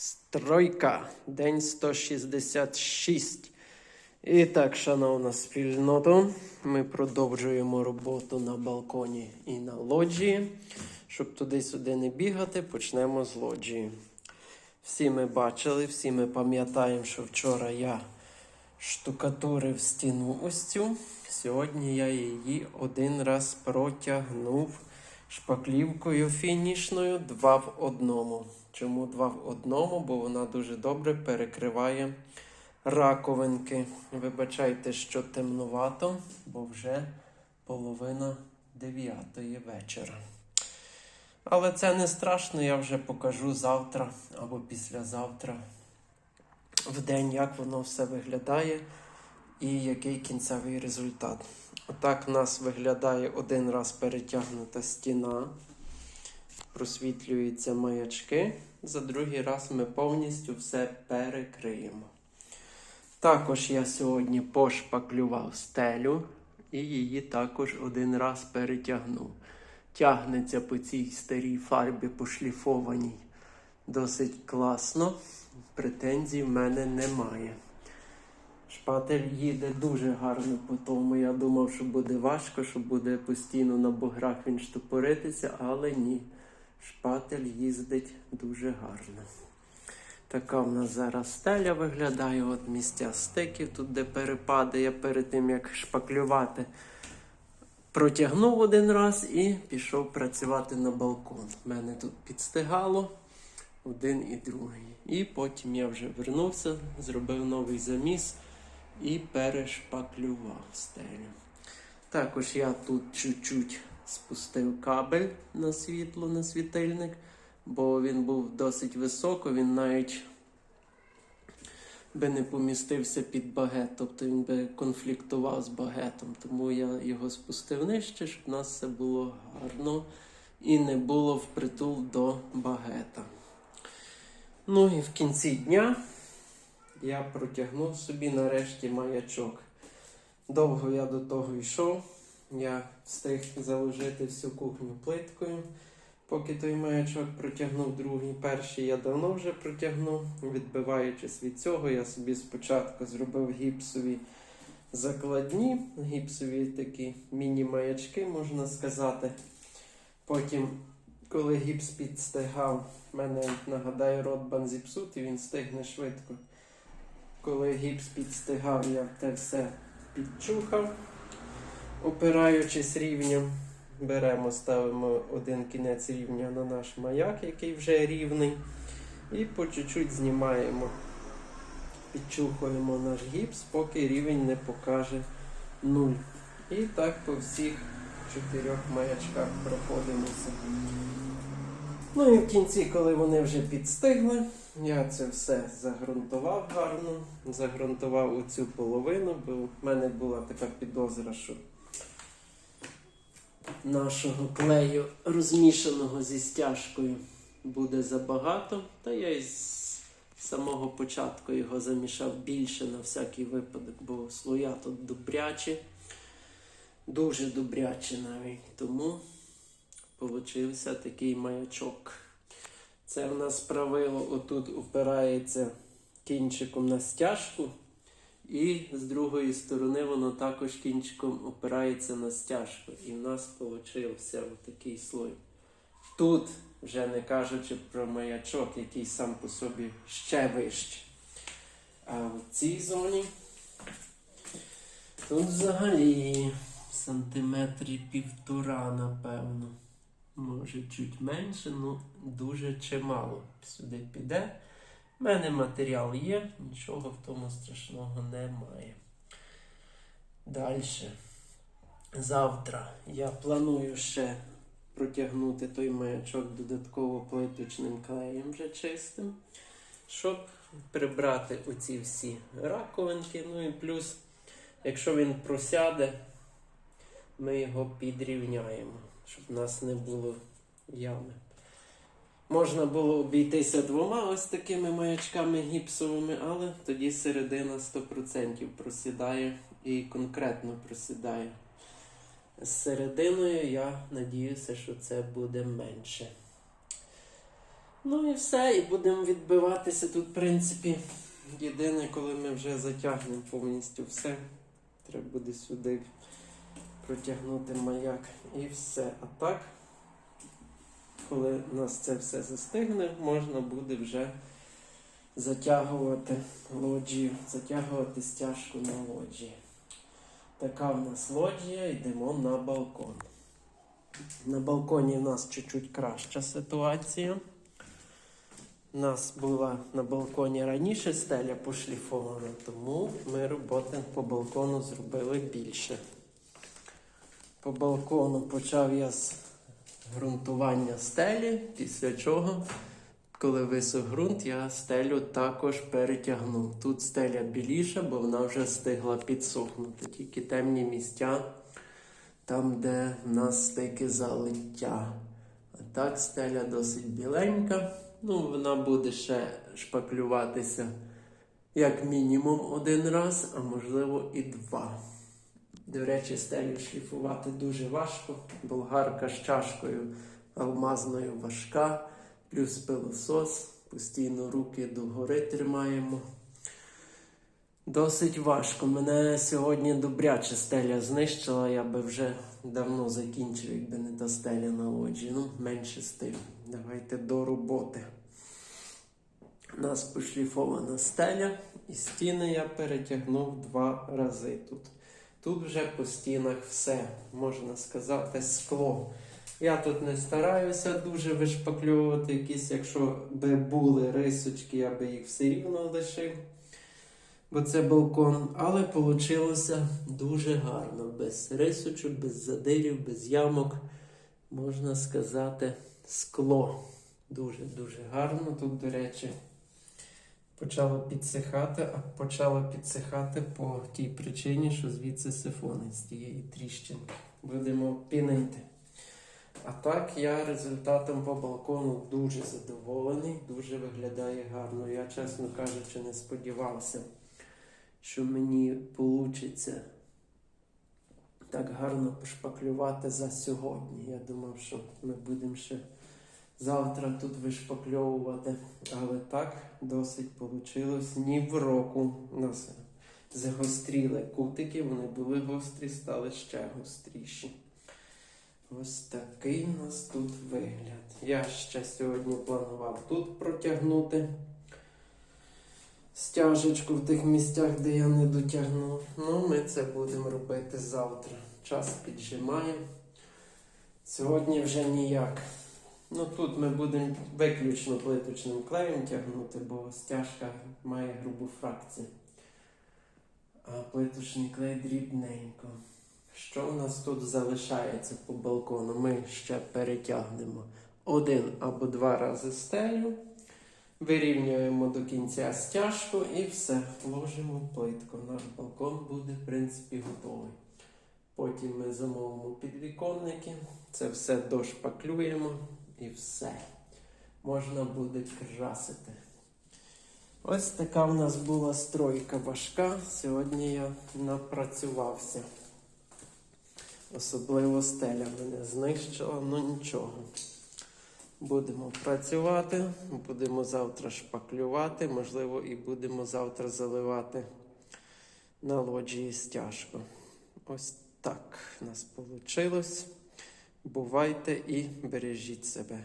Стройка. День 166. І так, шановна спільнота, ми продовжуємо роботу на балконі і на лоджії. Щоб туди-сюди не бігати, почнемо з лоджії. Всі ми бачили, всі ми пам'ятаємо, що вчора я штукатурив стіну ось цю. Сьогодні я її один раз протягнув шпаклівкою фінішною два в одному. Чому два в одному? Бо вона дуже добре перекриває раковинки. Вибачайте, що темнувато, бо вже половина дев'ятої вечора. Але це не страшно, я вже покажу завтра або післязавтра в день, як воно все виглядає і який кінцевий результат. Отак у нас виглядає один раз перетягнута стіна, просвітлюються маячки. За другий раз ми повністю все перекриємо. Також я сьогодні пошпаклював стелю і її також один раз перетягнув. Тягнеться по цій старій фарбі пошліфованій досить класно. Претензій в мене немає. Шпатель їде дуже гарно по тому. Я думав, що буде важко, що буде постійно на буграх він штопоритися, але ні. Шпатель їздить дуже гарно. Така в нас зараз стеля виглядає. От місця стиків, тут де перепади. Я перед тим як шпаклювати, протягнув один раз і пішов працювати на балкон. У мене тут підстигало один і другий. І потім я вже вернувся, зробив новий заміс і перешпаклював стелю. Також я тут чуть-чуть спустив кабель на світло, на світильник, бо він був досить високо, він навіть би не помістився під багет, тобто він би конфліктував з багетом. Тому я його спустив нижче, щоб у нас все було гарно і не було впритул до багета. Ну і в кінці дня я протягнув собі нарешті маячок. Довго я до того йшов. Я встиг заложити всю кухню плиткою, поки той маячок протягнув другий. Перший я давно вже протягнув. Відбиваючись від цього, я собі спочатку зробив гіпсові закладні, гіпсові такі міні-маячки, можна сказати. Потім, коли гіпс підстигав, мене нагадаю, рот ротбан зіпсутий, він стигне швидко. Коли гіпс підстигав, я те все підчухав, опираючись рівнем. Беремо, ставимо один кінець рівня на наш маяк, який вже рівний. І по чуть-чуть знімаємо, підчухуємо наш гіпс, поки рівень не покаже 0. І так по всіх чотирьох маячках проходимося. Ну і в кінці, коли вони вже підстигли, я це все загрунтував гарно, загрунтував у цю половину, бо в мене була така підозра, що нашого клею розмішаного зі стяжкою буде забагато. Та я із самого початку його замішав більше на всякий випадок, бо слоя тут добрячі, дуже добрячі навіть. Тому получився такий маячок. Це в нас правило отут упирається кінчиком на стяжку, і з другої сторони воно також кінчиком опирається на стяжку. І в нас получився такий слой. Тут, вже не кажучи про маячок, який сам по собі ще вищий. А в цій зоні тут взагалі сантиметрі півтора, напевно. Може, чуть менше, ну дуже чимало сюди піде. У мене матеріал є, нічого в тому страшного немає. Далі. Завтра я планую ще протягнути той маячок додатково плиточним клеєм вже чистим, щоб прибрати оці всі раковинки. Ну і плюс, якщо він просяде, ми його підрівняємо, щоб в нас не було ями. Можна було обійтися двома ось такими маячками гіпсовими, але тоді середина 100% просідає і конкретно просідає. З серединою я надіюся, що це буде менше. Ну і все, і будемо відбиватися тут, в принципі. Єдине, коли ми вже затягнемо повністю все, треба буде сюди протягнути маяк і все. А так, коли у нас це все застигне, можна буде вже затягувати лоджію, затягувати стяжку на лоджії. Така в нас лоджія, йдемо на балкон. На балконі в нас чуть-чуть краща ситуація. У нас була на балконі раніше стеля пошліфована, тому ми роботи по балкону зробили більше. По балкону почав я з ґрунтування стелі, після чого, коли висох ґрунт, я стелю також перетягнув. Тут стеля біліша, бо вона вже встигла підсохнути. Тільки темні місця, там, де в нас стики залиття. А так стеля досить біленька. Ну, вона буде ще шпаклюватися як мінімум один раз, а можливо і два. До речі, стелю шліфувати дуже важко. Болгарка з чашкою алмазною важка, плюс пилосос. Постійно руки догори тримаємо. Досить важко. Мене сьогодні добряче стеля знищила. Я би вже давно закінчив, якби не та стеля на лоджі. Ну, менше з тим. Давайте до роботи. У нас пошліфована стеля, і стіни я перетягнув два рази тут. Тут вже по стінах все, можна сказати, скло. Я тут не стараюся дуже вишпакльовувати якісь, якщо би були рисочки, я би їх все рівно лишив. Бо це балкон, але вийшло дуже гарно. Без рисочок, без задирів, без ямок. Можна сказати, скло. Дуже-дуже гарно тут, до речі. Почало підсихати, а почало підсихати по тій причині, що звідси сифони з тієї тріщинки. Будемо пінити. А так я результатом по балкону дуже задоволений, дуже виглядає гарно. Я, чесно кажучи, не сподівався, що мені вийде так гарно пошпаклювати за сьогодні. Я думав, що ми будемо ще завтра тут вишпакльовувати. Але так досить вийшло. Ні в року нас загостріли кутики, вони були гострі, стали ще гостріші. Ось такий у нас тут вигляд. Я ще сьогодні планував тут протягнути стяжечку в тих місцях, де я не дотягнув. Ну, ми це будемо робити завтра. Час піджимає. Сьогодні вже ніяк. Ну тут ми будемо виключно плиточним клеєм тягнути, бо стяжка має грубу фракцію. А плиточний клей дрібненько. Що у нас тут залишається по балкону? Ми ще перетягнемо один або два рази стелю, вирівнюємо до кінця стяжку і все. Ложимо плитку. Наш балкон буде, в принципі, готовий. Потім ми замовимо підвіконники, це все дошпаклюємо і все. Можна буде красити. Ось така в нас була стройка важка. Сьогодні я напрацювався. Особливо стеля мене знищила, ну нічого. Будемо працювати, будемо завтра шпаклювати, можливо, і будемо завтра заливати на лоджії стяжку. Ось так у нас вийшло. Бувайте і бережіть себе.